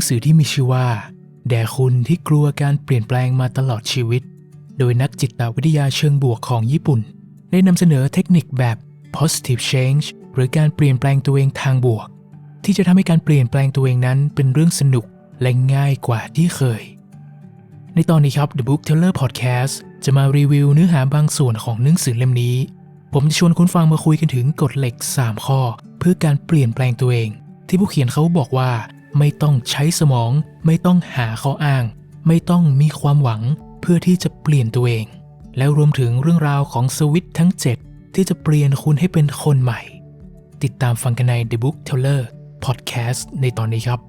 งสือที่มีชื่อว่า แด่คุณที่กลัวการเปลี่ยนแปลงมาตลอดชีวิต โดยนักจิตวิทยาเชิงบวกของญี่ปุ่น ได้นำเสนอเทคนิคแบบ positive change หรือการเปลี่ยนแปลงตัวเองทางบวก ที่จะทำให้การเปลี่ยนแปลงตัวเองนั้นเป็นเรื่องสนุกและง่ายกว่าที่เคย ในตอนนี้ครับ The Book Teller Podcast จะมารีวิวเนื้อหาบางส่วนของหนังสือเล่มนี้ ผมจะชวนคุณฟังมาคุยกันถึงกฎเหล็ก 3 ข้อ เพื่อการเปลี่ยนแปลงตัวเอง ที่ผู้เขียนเขาบอกว่า ไม่ต้องใช้สมอง ไม่ต้องหาข้ออ้าง ไม่ต้องมีความหวังเพื่อที่จะเปลี่ยนตัวเอง แล้วรวมถึงเรื่องราวของสวิตทั้ง 7 ที่จะเปลี่ยนคุณให้เป็นคนใหม่ ติดตามฟังกันใน The Book Teller Podcast ในตอนนี้ครับ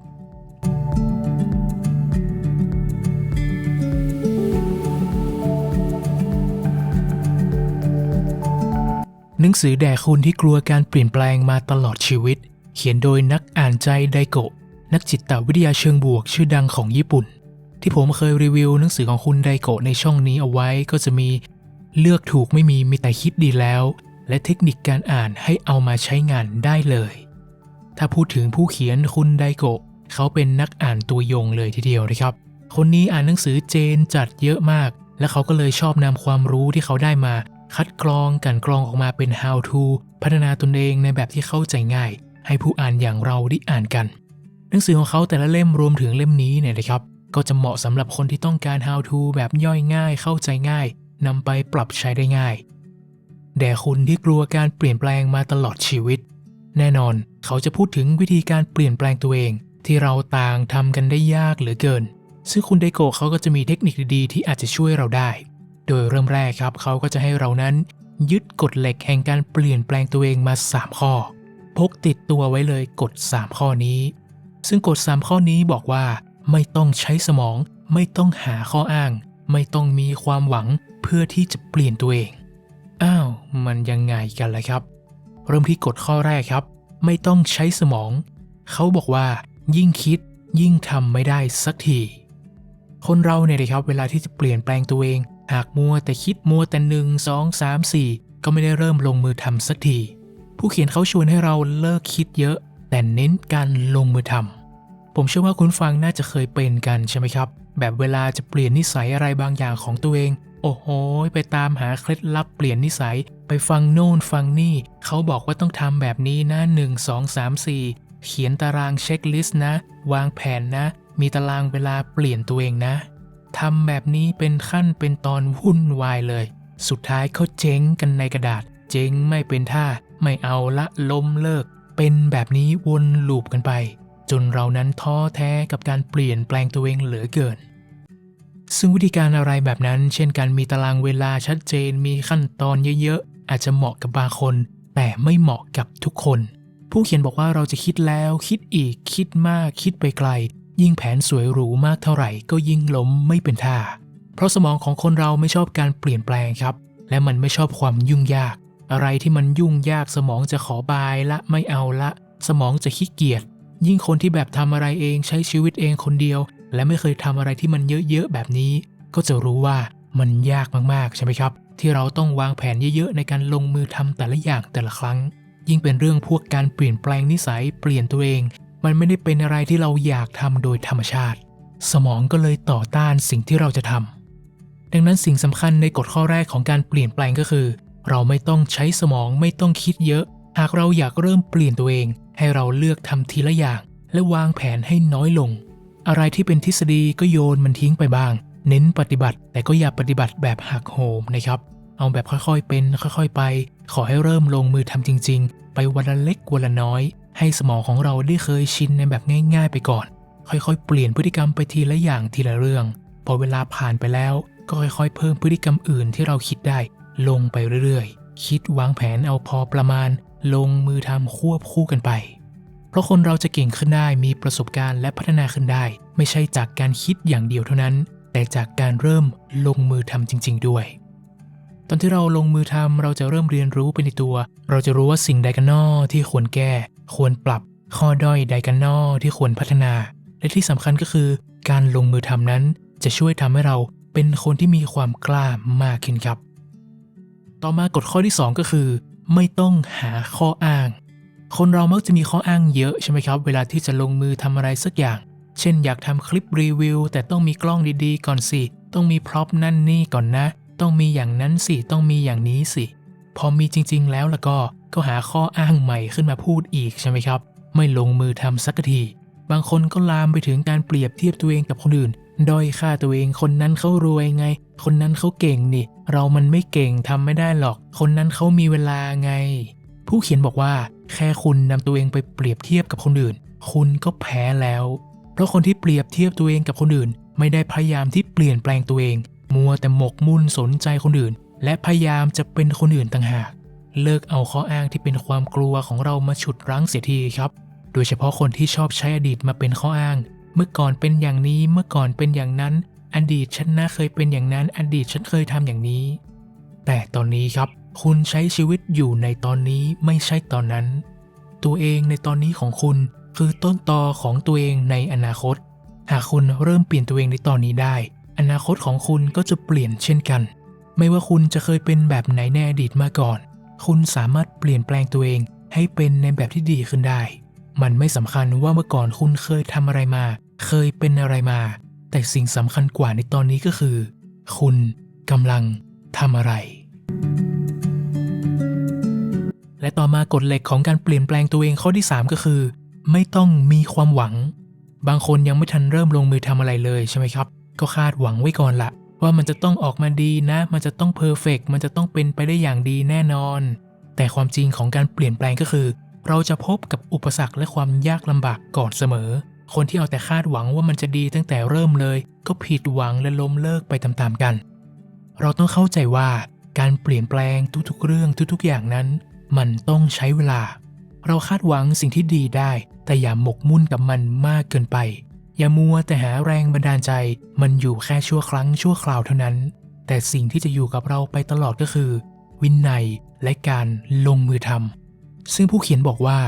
หนังสือแด่คุณที่กลัวการเปลี่ยนแปลงมาตลอดชีวิต เขียนโดยนักอ่านใจไดโกะ นักจิตวิทยาเชิงบวกชื่อดังของญี่ปุ่น ที่ผมเคยรีวิวหนังสือของคุณไดโกะในช่องนี้เอาไว้ก็จะมีเลือกถูกไม่มีมีแต่คิดดีแล้ว และเทคนิคการอ่านให้เอามาใช้งานได้เลย ถ้าพูดถึงผู้เขียนคุณไดโกะเขาเป็นนักอ่านตัวยงเลยทีเดียวนะครับ คนนี้อ่านหนังสือเจนจัดเยอะมาก และเขาก็เลยชอบนำความรู้ที่เขาได้มา คัดกรองกันกรองออกมาเป็น how to พัฒนาตนเองในแบบที่เข้าใจง่าย ให้ผู้อ่านอย่างเราได้อ่านกัน หนังสือของเขาแต่ละเล่มรวมถึงเล่มนี้เนี่ยนะครับ ก็จะเหมาะสำหรับคนที่ต้องการ how to แบบย่อยง่ายเข้าใจง่ายนำไปปรับใช้ได้ง่าย แด่คุณที่กลัวการเปลี่ยนแปลงมาตลอดชีวิต แน่นอนเขาจะพูดถึงวิธีการเปลี่ยนแปลงตัวเอง ที่เราต่างทำกันได้ยากเหลือเกิน ซึ่งคุณไดโกะเขาก็จะมีเทคนิคดีๆ ที่อาจจะช่วยเราได้ โดยเริ่มแรกครับเขาก็จะให้เรานั้น ยึดกฎเหล็กแห่งการเปลี่ยนแปลงตัวเองมา 3 ข้อ พกติดตัวไว้เลยกฎ 3 ข้อนี้ ซึ่งกฎ 3 ข้อนี้บอกว่า ไม่ต้องใช้สมอง ไม่ต้องหาข้ออ้าง ไม่ต้องมีความหวังเพื่อที่จะเปลี่ยนตัวเอง อ้าว มันยังไงกันล่ะครับ เริ่มที่กฎข้อแรกครับ ไม่ต้องใช้สมอง เขาบอกว่า ยิ่งคิดยิ่งทำไม่ได้สักที คนเราเนี่ยนะครับเวลาที่จะเปลี่ยนแปลงตัวเอง หากมัวแต่คิดมัวแต่หนึ่งสองสามสี่ก็ไม่ได้เริ่มลงมือทำสักที ผู้เขียนเขาชวนให้เราเลิกคิดเยอะ แต่เน้นการลงมือทำ ผมเชื่อว่าคุณฟังน่าจะเคยเป็นกันใช่ไหมครับ แบบเวลาจะเปลี่ยนนิสัยอะไรบางอย่างของตัวเอง โอ้โห ไปตามหาเคล็ดลับเปลี่ยนนิสัย ไปฟังโน่นฟังนี่ เขาบอกว่าต้องทำแบบนี้นะ1 2 3 4เขียนตารางเช็คลิสต์นะ วางแผนนะ มีตารางเวลาเปลี่ยนตัวเองนะทำแบบนี้เป็นขั้นเป็นตอนวุ่นวายเลย สุดท้ายเขาเจ๊งกันในกระดาษ เจ๊งไม่เป็นท่า ไม่เอาละล้มเลิก เป็นแบบนี้วนลูปกันไป จนเรานั้นท้อแท้กับการเปลี่ยนแปลงตัวเองเหลือเกิน ซึ่งวิธีการอะไรแบบนั้น เช่นการมีตารางเวลาชัดเจนมีขั้นตอนเยอะๆ อาจจะเหมาะกับบางคน แต่ไม่เหมาะกับทุกคน ผู้เขียนบอกว่าเราจะคิดแล้ว คิดอีก คิดมาก คิดไปไกล ยิ่งแผนสวยหรูมากเท่าไหร่ ก็ยิ่งล้มไม่เป็นท่า เพราะสมองของคนเราไม่ชอบการเปลี่ยนแปลงครับ และมันไม่ชอบความยุ่งยาก อะไรที่มันยุ่งยากสมองจะขอบายละไม่เอาละ สมองจะขี้เกียจ ยิ่งคนที่แบบทำอะไรเองใช้ชีวิตเองคนเดียว และไม่เคยทำอะไรที่มันเยอะๆแบบนี้ ก็จะรู้ว่ามันยากมากๆใช่ไหมครับ ที่เราต้องวางแผนเยอะๆ ในการลงมือทำแต่ละอย่างแต่ละครั้ง ยิ่งเป็นเรื่องพวกการเปลี่ยนแปลงนิสัยเปลี่ยนตัวเอง มันไม่ได้เป็นอะไรที่เราอยากทำโดยธรรมชาติ สมองก็เลยต่อต้านสิ่งที่เราจะทำดังนั้นสิ่งสำคัญในกฎข้อแรกของการเปลี่ยนแปลงก็คือ เราไม่ต้องใช้สมองไม่ต้องคิดเยอะ หากเราอยากเริ่มเปลี่ยนตัวเอง ให้เราเลือกทำทีละอย่าง และวางแผนให้น้อยลง อะไรที่เป็นทฤษฎีก็โยนมันทิ้งไปบ้าง เน้นปฏิบัติ แต่ก็อย่าปฏิบัติแบบหักโหมนะครับ เอาแบบค่อยๆเป็น ค่อยๆไป ขอให้เริ่มลงมือทำจริง ๆ ไปวันละเล็กวันละน้อย ให้สมองของเราได้เคยชินในแบบง่าย ๆ ไปก่อน ค่อยๆ เปลี่ยนพฤติกรรมไปทีละอย่างทีละเรื่อง พอเวลาผ่านไปแล้วก็ค่อยๆ เพิ่มพฤติกรรมอื่นที่เราคิดได้ ลงไปเรื่อยๆ คิดวางแผนเอาพอประมาณ ลงมือทำควบคู่กันไป เพราะคนเราจะเก่งขึ้นได้มีประสบการณ์และพัฒนาขึ้นได้ ไม่ใช่จากการคิดอย่างเดียวเท่านั้น แต่จากการเริ่มลงมือทำจริง ๆ ด้วย ตอนที่เราลงมือทำเราจะเริ่มเรียนรู้ไปในตัว เราจะรู้ว่าสิ่งใดกันนอที่ควรแก้ ควรปรับ ข้อด้อยใดกันนอที่ควรพัฒนา และที่สำคัญก็คือ การลงมือทำนั้น จะช่วยทำให้เราเป็นคนที่มีความกล้ามากขึ้นครับ ต่อมากฎข้อที่ 2 ก็คือ ไม่ต้องหาข้ออ้าง คนเรามักจะมีข้ออ้างเยอะใช่ไหมครับ เวลาที่จะลงมือทำอะไรสักอย่าง เช่นอยากทำคลิปรีวิว แต่ต้องมีกล้องดีๆ ก่อนสิ ต้องมีพร็อพนั่นนี่ก่อนนะ ต้องมีอย่างนั้นสิ ต้องมีอย่างนี้สิ พอมีจริง ๆ แล้วแล้วก็ก็หาข้ออ้างใหม่ขึ้นมาพูดอีกใช่ไหมครับ ไม่ลงมือทำสักที บางคนก็ลามไปถึงการเปรียบเทียบตัวเองกับคนอื่น ด้อยค่าตัวเองคนนั้นเขารวยไง คนนั้นเขาเก่งนี่ เรามันไม่เก่งทำไม่ได้หรอก คนนั้นเขามีเวลาไง ผู้เขียนบอกว่า แค่คุณนำตัวเองไปเปรียบเทียบกับคนอื่น คุณก็แพ้แล้ว เพราะคนที่เปรียบเทียบตัวเองกับคนอื่น ไม่ได้พยายามที่เปลี่ยนแปลงตัวเอง มัวแต่หมกมุ่นสนใจคนอื่น และพยายามจะเป็นคนอื่นต่างหาก เลิกเอาข้ออ้างที่เป็นความกลัวของเรามาฉุดรั้งเสียทีครับ โดยเฉพาะคนที่ชอบใช้อดีตมาเป็นข้ออ้าง เมื่อก่อนเป็นอย่างนี้เมื่อก่อนเป็นอย่างนั้น อดีตฉันน่าเคยเป็นอย่างนั้น อดีตฉันเคยทำอย่างนี้ แต่ตอนนี้ครับ คุณใช้ชีวิตอยู่ในตอนนี้ไม่ใช่ตอนนั้น ตัวเองในตอนนี้ของคุณคือต้นตอของตัวเองในอนาคต หากคุณเริ่มเปลี่ยนตัวเองในตอนนี้ได้ อนาคตของคุณก็จะเปลี่ยนเช่นกัน ไม่ว่าคุณจะเคยเป็นแบบไหนในอดีตมาก่อน คุณสามารถเปลี่ยนแปลงตัวเองให้เป็นในแบบที่ดีขึ้นได้ มันไม่สำคัญว่าเมื่อก่อนคุณเคยทำอะไรมา เคยเป็นอะไรมา แต่สิ่งสำคัญกว่าในตอนนี้ก็คือ คุณกำลังทำอะไร และต่อมากฎเหล็กของการเปลี่ยนแปลงตัวเองข้อที่ 3 ก็คือ ไม่ต้องมีความหวัง บางคนยังไม่ทันเริ่มลงมือทำอะไรเลยใช่ไหมครับ ก็คาดหวังไว้ก่อนละว่ามันจะต้องออกมาดีนะ มันจะต้องเพอร์เฟกมันจะต้องเป็นไปได้อย่างดีแน่นอน แต่ความจริงของการเปลี่ยนแปลงก็คือ เราจะพบกับอุปสรรคและความยากลำบากก่อนเสมอ คนที่เอาแต่คาดหวังว่ามันจะดีตั้งแต่เริ่มเลย ก็ผิดหวังและล้มเลิกไปตามๆกัน เราต้องเข้าใจว่าการเปลี่ยนแปลงทุกๆเรื่องทุกๆอย่างนั้น มันต้องใช้เวลา เราคาดหวังสิ่งที่ดีได้ แต่อย่าหมกมุ่นกับมันมากเกินไป อย่ามัวแต่หาแรงบันดาลใจ มันอยู่แค่ชั่วครั้งชั่วคราวเท่านั้น แต่สิ่งที่จะอยู่กับเราไปตลอดก็คือ วินัยและการลงมือทำ ซึ่งผู้เขียนบอกว่า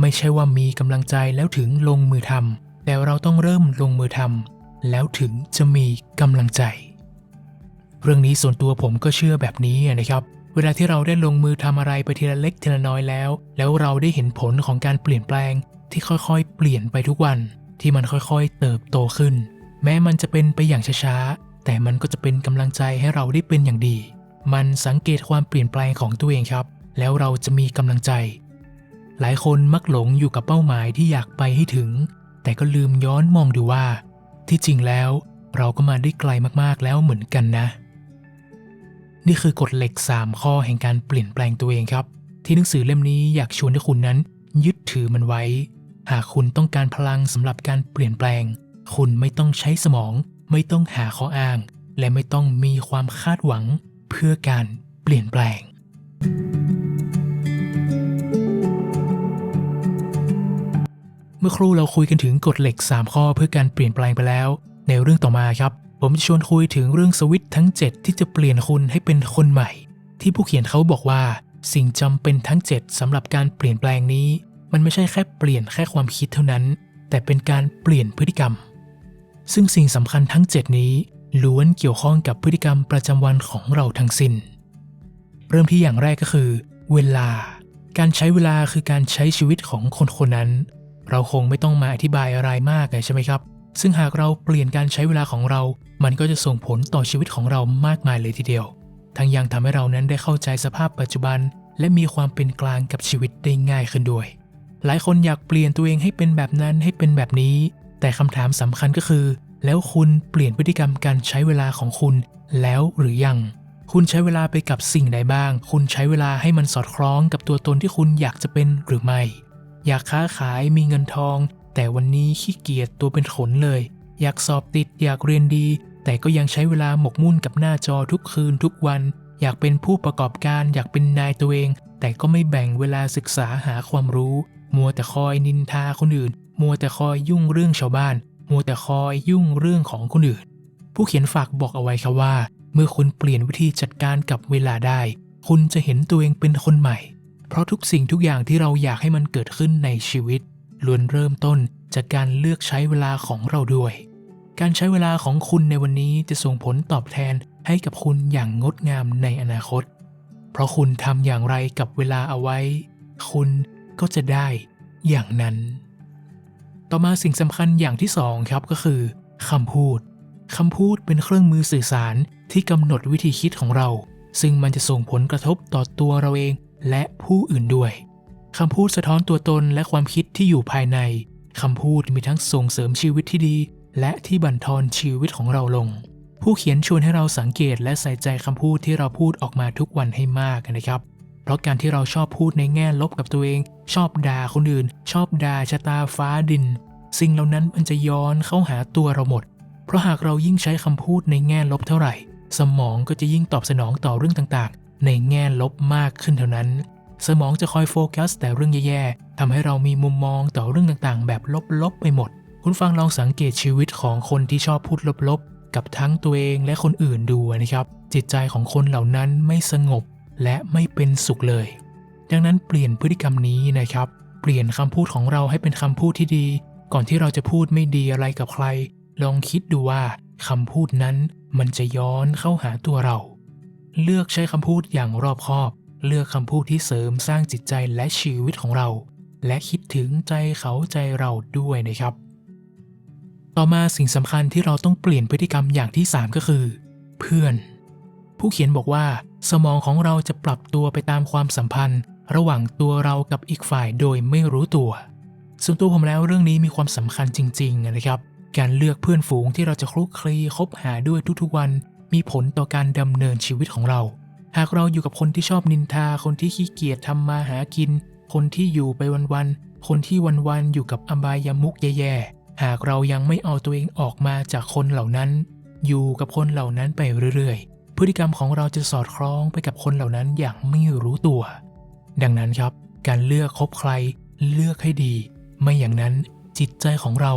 ไม่ใช่ว่ามีกำลังใจแล้วถึงลงมือทำแต่เราต้องเริ่มลงมือทำแล้วถึงจะมีกำลังใจ เรื่องนี้ส่วนตัวผมก็เชื่อแบบนี้นะครับ เวลาที่เราได้ลงมือทำอะไรไปทีละเล็กทีละน้อยแล้ว แล้วเราได้เห็นผลของการเปลี่ยนแปลงที่ค่อยๆ เปลี่ยนไปทุกวัน ที่มันค่อยๆ เติบโตขึ้น แม้มันจะเป็นไปอย่างช้าๆ แต่มันก็จะเป็นกำลังใจให้เราได้เป็นอย่างดี มันสังเกตความเปลี่ยนแปลงของตัวเองครับ แล้วเราจะมีกำลังใจ หลายคนมักหลงอยู่กับเป้าหมายที่อยากไปให้ถึง แต่ก็ลืมย้อนมองดูว่า ที่จริงแล้วเราก็มาได้ไกลมากๆแล้วเหมือนกันนะ นี่คือกฎเหล็ก 3 ข้อแห่งการเปลี่ยนแปลงตัวเองครับ ที่หนังสือเล่มนี้อยากชวนให้คุณนั้น ยึดถือมันไว้ หากคุณต้องการพลังสำหรับการเปลี่ยนแปลง คุณไม่ต้องใช้สมอง ไม่ต้องหาข้ออ้าง และไม่ต้องมีความคาดหวัง เพื่อการเปลี่ยนแปลง เมื่อครู่เราคุยกันถึงกฎเหล็ก 3 ข้อเพื่อการเปลี่ยนแปลงไปแล้ว ในเรื่องต่อมาครับ ผมจะชวนคุยถึงเรื่องสวิตทั้ง 7 ที่จะเปลี่ยนคุณให้เป็นคนใหม่ ที่ผู้เขียนเขาบอกว่า สิ่งจำเป็นทั้ง 7สำหรับการเปลี่ยนแปลงนี้ มันไม่ใช่แค่เปลี่ยนแค่ความคิดเท่านั้น แต่เป็นการเปลี่ยนพฤติกรรม ซึ่งสิ่งสำคัญทั้ง 7 นี้ล้วนเกี่ยวข้องกับพฤติกรรมประจำวันของเราทั้งสิ้น เริ่มที่อย่างแรกก็คือ เวลา การใช้เวลาคือการใช้ชีวิตของคนคนนั้น เราคงไม่ต้องมาอธิบายอะไรมากเลยใช่ไหมครับ ซึ่งหากเราเปลี่ยนการใช้เวลาของเรา มันก็จะส่งผลต่อชีวิตของเรามากมายเลยทีเดียว ทั้งยังทำให้เรานั้นได้เข้าใจสภาพปัจจุบัน และมีความเป็นกลางกับชีวิตได้ง่ายขึ้นด้วย หลายคนอยากเปลี่ยนตัวเองให้เป็นแบบนั้นให้เป็นแบบนี้ แต่คำถามสำคัญก็คือ แล้วคุณเปลี่ยนพฤติกรรมการใช้เวลาของคุณแล้วหรือยังคุณใช้เวลาไปกับสิ่งใดบ้าง คุณใช้เวลาให้มันสอดคล้องกับตัวตนที่คุณอยากจะเป็นหรือไม่ อยากค้าขายมีเงินทอง แต่วันนี้ขี้เกียจตัวเป็นขนเลย อยากสอบติดอยากเรียนดี แต่ก็ยังใช้เวลาหมกมุ่นกับหน้าจอทุกคืนทุกวัน อยากเป็นผู้ประกอบการอยากเป็นนายตัวเอง แต่ก็ไม่แบ่งเวลาศึกษาหาความรู้ มัวแต่คอยนินทาคนอื่น มัวแต่คอยยุ่งเรื่องชาวบ้าน มัวแต่คอยยุ่งเรื่องของคนอื่น ผู้เขียนฝากบอกเอาไว้ครับว่า เมื่อคุณเปลี่ยนวิธีจัดการกับเวลาได้ คุณจะเห็นตัวเองเป็นคนใหม่ เพราะทุกสิ่งทุกอย่างที่เราอยากให้มันเกิดขึ้นในชีวิตล้วนเริ่มต้นจากการเลือกใช้เวลาของเราด้วย การใช้เวลาของคุณในวันนี้จะส่งผลตอบแทนให้กับคุณอย่างงดงามในอนาคต เพราะคุณทำอย่างไรกับเวลาเอาไว้ คุณก็จะได้อย่างนั้น ต่อมาสิ่งสำคัญอย่างที่สองครับก็คือคำพูดคำพูดเป็นเครื่องมือสื่อสารที่กำหนดวิธีคิดของเรา ซึ่งมันจะส่งผลกระทบต่อตัวเราเอง และผู้อื่นด้วยคำพูดสะท้อนตัวตนและความคิดที่อยู่ภายในคำพูดมีทั้งส่งเสริมชีวิตที่ดี และที่บั่นทอนชีวิตของเราลง ผู้เขียนชวนให้เราสังเกตและใส่ใจคำพูดที่เราพูดออกมาทุกวันให้มากนะครับ เพราะการที่เราชอบพูดในแง่ลบกับตัวเอง ชอบด่าคนอื่น ชอบด่าชะตาฟ้าดิน สิ่งเหล่านั้นมันจะย้อนเข้าหาตัวเราหมด เพราะหากเรายิ่งใช้คำพูดในแง่ลบเท่าไหร่ สมองก็จะยิ่งตอบสนองต่อเรื่องต่าง ในแง่ลบมากขึ้นเท่านั้น สมองจะคอยโฟกัสแต่เรื่องแย่ๆทำให้เรามีมุมมองต่อเรื่องต่างๆ แบบลบๆไปหมด คุณฟังลองสังเกตชีวิตของคนที่ชอบพูดลบๆ กับทั้งตัวเองและคนอื่นดูนะครับ จิตใจของคนเหล่านั้นไม่สงบและไม่เป็นสุขเลย ดังนั้นเปลี่ยนพฤติกรรมนี้นะครับ เปลี่ยนคำพูดของเราให้เป็นคำพูดที่ดี ก่อนที่เราจะพูดไม่ดีอะไรกับใคร ลองคิดดูว่าคำพูดนั้นมันจะย้อนเข้าหาตัวเรา เลือกใช้คำพูดอย่างรอบคอบ เลือกคำพูดที่เสริมสร้างจิตใจและชีวิตของเรา และคิดถึงใจเขาใจเราด้วยนะครับ ต่อมาสิ่งสำคัญที่เราต้องเปลี่ยนพฤติกรรมอย่างที่ 3 ก็คือ เพื่อน ผู้เขียนบอกว่า สมองของเราจะปรับตัวไปตามความสัมพันธ์ ระหว่างตัวเรากับอีกฝ่ายโดยไม่รู้ตัว ส่วนตัวผมแล้วเรื่องนี้มีความสำคัญจริง ๆ นะครับ การเลือกเพื่อนฝูงที่เราจะคลุกคลีคบหาด้วยทุกๆวัน มีผลต่อการดำเนินชีวิตของเรา หากเราอยู่กับคนที่ชอบนินทา คนที่ขี้เกียจทำมาหากิน คนที่อยู่ไปวันๆ คนที่วันๆ อยู่กับอบายามุกแย่ๆ หากเรายังไม่เอาตัวเองออกมาจากคนเหล่านั้น อยู่กับคนเหล่านั้นไปเรื่อยๆ พฤติกรรมของเราจะสอดคล้องไปกับคนเหล่านั้นอย่างไม่รู้ตัว ดังนั้นครับ การเลือกคบใครเลือกให้ดี ไม่อย่างนั้นจิตใจของเรา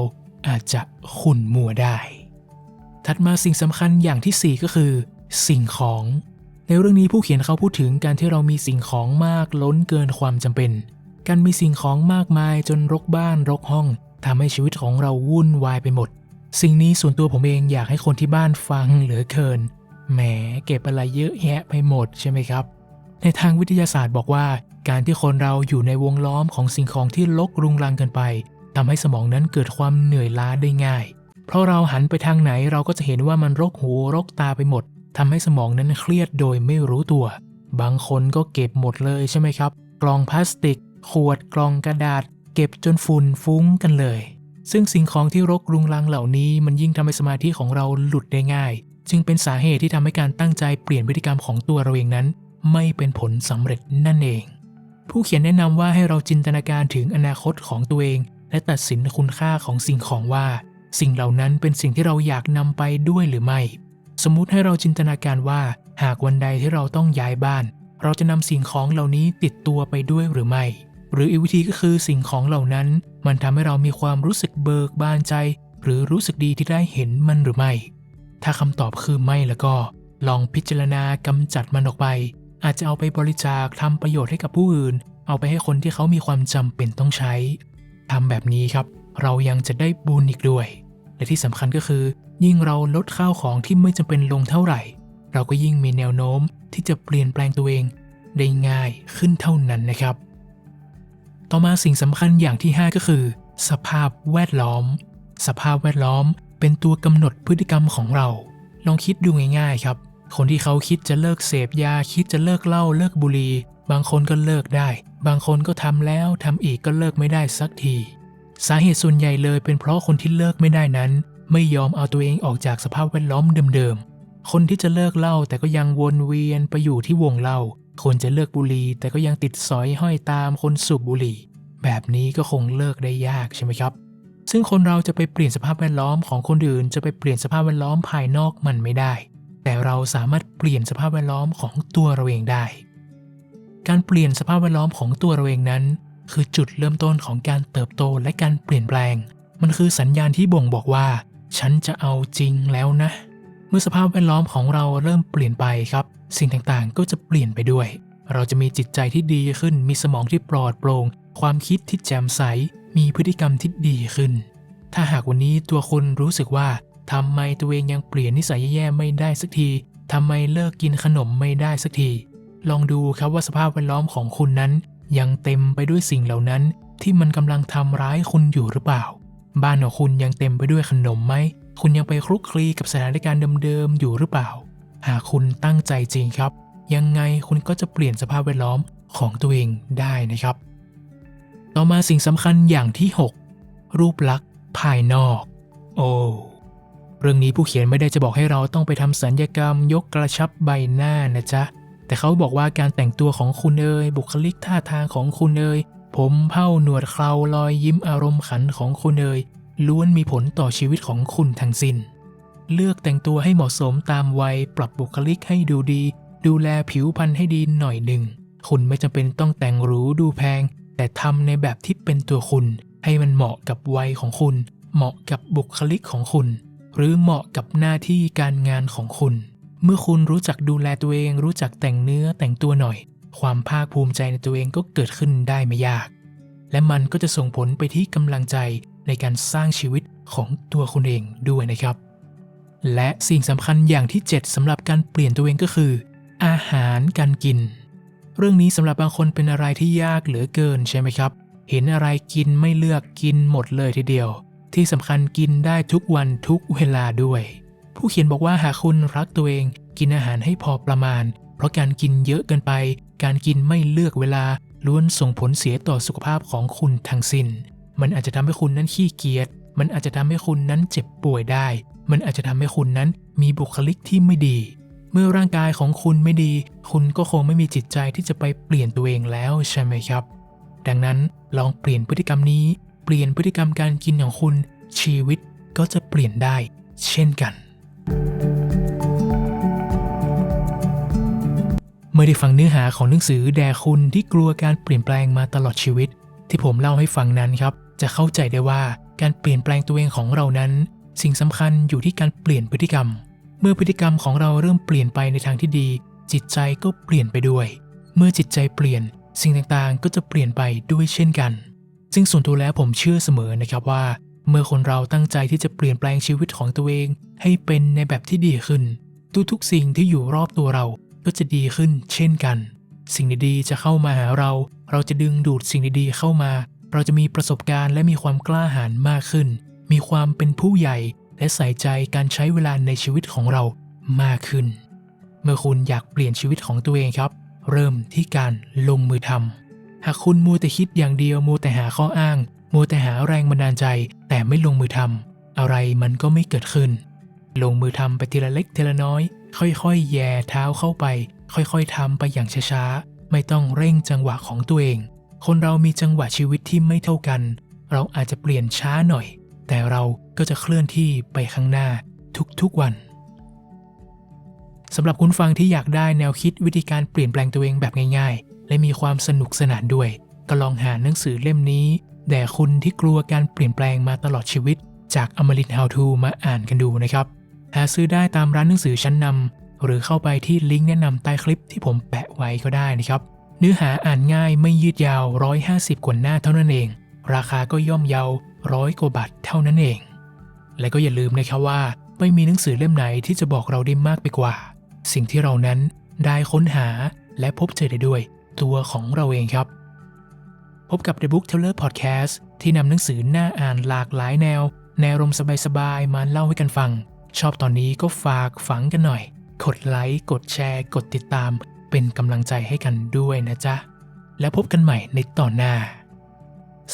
อาจจะขุ่นมัวได้ ถัดมาสิ่งสำคัญอย่างที่ 4 ก็คือ สิ่งของ ในเรื่องนี้ผู้เขียนเขาพูดถึงการที่เรามีสิ่งของมากล้นเกินความจำเป็น การมีสิ่งของมากมายจนรกบ้านรกห้องทำให้ชีวิตของเราวุ่นวายไปหมด สิ่งนี้ส่วนตัวผมเองอยากให้คนที่บ้านฟังเหลือเกิน แหมเก็บอะไรเยอะแยะไปหมดใช่ไหมครับ ในทางวิทยาศาสตร์บอกว่า การที่คนเราอยู่ในวงล้อมของสิ่งของที่ลกรุงรังเกันไปทำให้สมองนั้นเกิดความเหนื่อยล้าได้ง่าย เพราะเราหันไปทางไหนเราก็จะเห็นว่ามันรกหูรกตาไปหมดทำให้สมองนั้นเครียดโดยไม่รู้ตัว บางคนก็เก็บหมดเลยใช่ไหมครับ กล่องพลาสติก ขวดกล่องกระดาษ เก็บจนฝุ่นฟุ้งกันเลย ซึ่งสิ่งของที่รกรุงรังเหล่านี้ มันยิ่งทำให้สมาธิของเราหลุดได้ง่าย จึงเป็นสาเหตุที่ทำให้การตั้งใจเปลี่ยนพฤติกรรมของตัวเราเองนั้น ไม่เป็นผลสำเร็จนั่นเอง ผู้เขียนแนะนำว่าให้เราจินตนาการถึงอนาคตของตัวเอง และตัดสินคุณค่าของสิ่งของว่า สิ่งเหล่านั้นเป็นสิ่งที่เราอยากนำไปด้วยหรือไม่ สมมุติให้เราจินตนาการว่า หากวันใดที่เราต้องย้ายบ้าน เราจะนำสิ่งของเหล่านี้ติดตัวไปด้วยหรือไม่ หรืออีกวิธีก็คือสิ่งของเหล่านั้น มันทำให้เรามีความรู้สึกเบิกบานใจ หรือรู้สึกดีที่ได้เห็นมันหรือไม่ ถ้าคำตอบคือไม่แล้วก็ ลองพิจารณากำจัดมันออกไป อาจจะเอาไปบริจาคทำประโยชน์ให้กับผู้อื่น เอาไปให้คนที่เขามีความจำเป็นต้องใช้ทำแบบนี้ครับ เรายังจะได้บุญอีกด้วย และที่สำคัญก็คือ ยิ่งเราลดข้าวของที่ไม่จำเป็นลงเท่าไหร่ เราก็ยิ่งมีแนวโน้มที่จะเปลี่ยนแปลงตัวเองได้ง่ายขึ้นเท่านั้นนะครับ ต่อมาสิ่งสำคัญอย่างที่ 5 ก็คือ สภาพแวดล้อม สภาพแวดล้อมเป็นตัวกำหนดพฤติกรรมของเรา ลองคิดดูง่ายๆครับ คนที่เขาคิดจะเลิกเสพยาคิดจะเลิกเหล้าเลิกบุหรี่บางคนก็เลิกได้ บางคนก็ทำแล้วทำอีกก็เลิกไม่ได้สักที สาเหตุส่วนใหญ่เลยเป็นเพราะคนที่เลิกไม่ได้นั้น ไม่ยอมเอาตัวเองออกจากสภาพแวดล้อมเดิมๆ คนที่จะเลิกเหล้าแต่ก็ยังวนเวียนไปอยู่ที่วงเหล้า คนจะเลิกบุหรี่แต่ก็ยังติดสอยห้อยตามคนสูบบุหรี่ แบบนี้ก็คงเลิกได้ยากใช่ไหมครับ ซึ่งคนเราจะไปเปลี่ยนสภาพแวดล้อมของคนอื่น จะไปเปลี่ยนสภาพแวดล้อมภายนอกมันไม่ได้ แต่เราสามารถเปลี่ยนสภาพแวดล้อมของตัวเราเองได้ การเปลี่ยนสภาพแวดล้อมของตัวเราเองนั้น คือจุดเริ่มต้นของการเติบโตและการเปลี่ยนแปลง มันคือสัญญาณที่บ่งบอกว่า ฉันจะเอาจริงแล้วนะ เมื่อสภาพแวดล้อมของเราเริ่มเปลี่ยนไปครับ สิ่งต่างๆก็จะเปลี่ยนไปด้วย เราจะมีจิตใจที่ดีขึ้น มีสมองที่ปลอดโปร่ง ความคิดที่แจ่มใส มีพฤติกรรมที่ดีขึ้น ถ้าหากวันนี้ตัวคุณรู้สึกว่าทำไมตัวเองยังเปลี่ยนนิสัยแย่ๆไม่ได้สักทีทำไมเลิกกินขนมไม่ได้สักที ลองดูครับว่าสภาพแวดล้อมของคุณนั้น ยังเต็มไปด้วยสิ่งเหล่านั้นที่มันกำลังทำร้ายคุณอยู่หรือเปล่า บ้านของคุณยังเต็มไปด้วยขนมไหม คุณยังไปคลุกคลีกับสถานการณ์เดิมๆอยู่หรือเปล่า หากคุณตั้งใจจริงครับ ยังไงคุณก็จะเปลี่ยนสภาพแวดล้อมของตัวเองได้นะครับ ต่อมาสิ่งสำคัญอย่างที่ 6 รูปลักษณ์ภายนอก โอ้เรื่องนี้ผู้เขียนไม่ได้จะบอกให้เราต้องไปทำสัญญกรรมยกกระชับใบหน้านะจ๊ะ แต่เขาบอกว่าการแต่งตัวของคุณเอ่ยบุคลิกท่าทางของคุณเอ่ยผมเผ้าหนวดเครารอยยิ้มอารมณ์ขันของคุณเอ่ยล้วนมีผลต่อชีวิตของคุณทั้งสิน้น เลือกแต่งตัวให้เหมาะสมตามวัย ปรับบุคลิกให้ดูดี ดูแลผิวพรรณให้ดีหน่อยหนึ่ง คุณไม่จำเป็นต้องแต่งหรูดูแพง แต่ทำในแบบที่เป็นตัวคุณ ให้มันเหมาะกับวัยของคุณ เหมาะกับบุคลิกของคุณ หรือเหมาะกับหน้าที่การงานของคุณ เมื่อคุณรู้จักดูแลตัวเอง รู้จักแต่งเนื้อแต่งตัวหน่อย ความภาคภูมิใจในตัวเองก็เกิดขึ้นได้ไม่ยาก และมันก็จะส่งผลไปที่กำลังใจในการสร้างชีวิตของตัวคุณเองด้วยนะครับ และสิ่งสำคัญอย่างที่ 7สำหรับการเปลี่ยนตัวเองก็คือ อาหารการกิน เรื่องนี้สำหรับบางคนเป็นอะไรที่ยากเหลือเกินใช่ไหมครับ เห็นอะไรกินไม่เลือกกินหมดเลยทีเดียว ที่สำคัญกินได้ทุกวันทุกเวลาด้วย ผู้เขียนบอกว่าหากคุณรักตัวเองกินอาหารให้พอประมาณ เพราะการกินเยอะเกินไป การกินไม่เลือกเวลาล้วนส่งผลเสียต่อสุขภาพของคุณทั้งสิน้น มันอาจจะทำให้คุณนั้นขี้เกียจ มันอาจจะทำให้คุณนั้นเจ็บป่วยได้ มันอาจจะทำให้คุณนั้นมีบุคลิกที่ไม่ดี เมื่อร่างกายของคุณไม่ดี คุณก็คงไม่มีจิตใจที่จะไปเปลี่ยนตัวเองแล้วใช่ไหมครับ ดังนั้นลองเปลี่ยนพฤติกรรมนี้ เปลี่ยนพฤติกรรมการกินของคุณ ชีวิตก็จะเปลี่ยนได้ เช่นกัน เมื่อได้ฟังเนื้อหาของหนังสือแด่คุณที่กลัวการเปลี่ยนแปลงมาตลอดชีวิต ที่ผมเล่าให้ฟังนั้นครับ จะเข้าใจได้ว่าการเปลี่ยนแปลงตัวเองของเรานั้น สิ่งสำคัญอยู่ที่การเปลี่ยนพฤติกรรม เมื่อพฤติกรรมของเราเริ่มเปลี่ยนไปในทางที่ดี จิตใจก็เปลี่ยนไปด้วย เมื่อจิตใจเปลี่ยน สิ่งต่างๆก็จะเปลี่ยนไปด้วยเช่นกัน ซึ่งส่วนตัวแล้วผมเชื่อเสมอนะครับว่า เมื่อคนเราตั้งใจที่จะเปลี่ยนแปลงชีวิตของตัวเองให้เป็นในแบบที่ดีขึ้น ทุกๆสิ่งที่อยู่รอบตัวเราก็จะดีขึ้นเช่นกัน สิ่งดีๆจะเข้ามาหาเรา เราจะดึงดูดสิ่งดีๆเข้ามา เราจะมีประสบการณ์และมีความกล้าหาญมากขึ้น มีความเป็นผู้ใหญ่และใส่ใจการใช้เวลาในชีวิตของเรามากขึ้น เมื่อคุณอยากเปลี่ยนชีวิตของตัวเองครับ เริ่มที่การลงมือทำหากคุณมัวแต่คิดอย่างเดียวมัวแต่หาข้ออ้าง มัวแต่หาแรงบันดาลใจแต่ไม่ลงมือทำอะไรมันก็ไม่เกิดขึ้น ลงมือทำไปทีละเล็กทีละน้อย ค่อยๆ แย่เท้าเข้าไป ค่อยๆทำไปอย่างช้าๆ ไม่ต้องเร่งจังหวะของตัวเอง คนเรามีจังหวะชีวิตที่ไม่เท่ากัน เราอาจจะเปลี่ยนช้าหน่อย แต่เราก็จะเคลื่อนที่ไปข้างหน้าทุกๆวันสำหรับคุณฟังที่อยากได้แนวคิดวิธีการเปลี่ยนแปลงตัวเองแบบง่าย ๆ และมีความสนุกสนานด้วย ก็ลองหาหนังสือเล่มนี้ แด่คุณที่กลัวการเปลี่ยนแปลงมาตลอดชีวิต จากอมริน How to มาอ่านกันดูนะครับ หาซื้อได้ตามร้านหนังสือชั้นนำหรือเข้าไปที่ลิงก์แนะนำใต้คลิปที่ผมแปะไว้ก็ได้นะครับ เนื้อหาอ่านง่ายไม่ยืดยาว 150 กว่าหน้าเท่านั้นเอง ราคาก็ย่อมเยาร้อยกว่าบาทเท่านั้นเอง และก็อย่าลืมนะครับว่า ไม่มีหนังสือเล่มไหนที่จะบอกเราได้มากไปกว่า สิ่งที่เรานั้นได้ค้นหาและพบเจอได้ด้วย ตัวของเราเองครับ พบกับ The Book Teller Podcast ที่นำหนังสือหน้าอ่านหลากหลายแนว แนวรมสบายๆ มาเล่าให้กันฟัง ชอบตอนนี้ก็ฝากฝังกันหน่อย กดไลค์ กดแชร์ กดติดตาม เป็นกำลังใจให้กันด้วยนะจ๊ะ แล้วพบกันใหม่ในตอนหน้า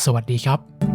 สวัสดีครับ